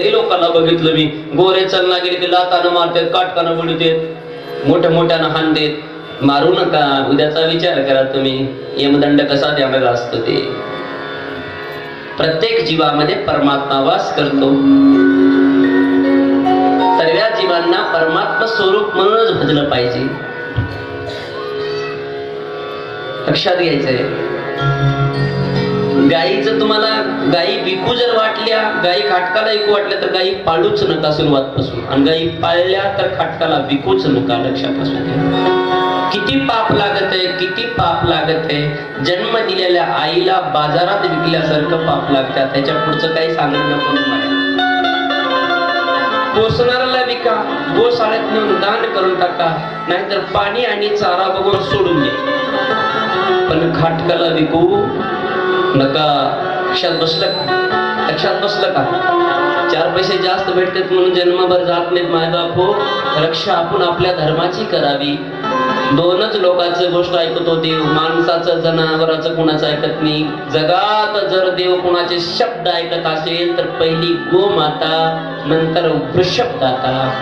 ते लोकांना बघितलं मी. गोरे चलना गेले ते लातानं मारतात काटकानं बुडतात मोठ्या मोठ्यानं हान देत मारू नका उद्याचा विचार करा तुम्ही. यमदंड कसा द्यावेला असतो ते. प्रत्येक जीवामध्ये परमात्मा वास करतो. सर्व जीवांना परमात्मा स्वरूप म्हणूनच भजलं पाहिजे. लक्षात घ्यायचंय. गाईच तुम्हाला गायी विकू जर वाटल्या गायी खाटकाला ऐकू वाटल्या तर गायी पाळूच नका सुरुवातपासून. आणि गायी पाळल्या तर खाटकाला विकूच नका लक्षात असू किती पाप लागत आहे किती पाप लागत आहे. जन्म दिलेल्या आईला बाजारात विकल्यासारखं पाप लागतात. त्याच्या पुढचं काही सांगत नको तुम्हाला पोसणाऱ्याला विका गोशाळेत नेऊन दान करून टाका नाहीतर पाणी आणि चारा बघून सोडून दे. पण खाटकाला विकू नका लक्षात बसलं का? लक्षात बसलं का? चार पैसे जास्त भेटतात म्हणून जन्मभर जात नाहीत मायबाप हो. रक्षा आपण आपल्या धर्माची करावी. दोनच लोकांचं गोष्ट ऐकतो देव. माणसाचं जनावराचं कुणाचं ऐकत नाही. जगात जर देव कुणाचे शब्द ऐकत असेल तर पहिली गोमाता नंतर वृषभ दाता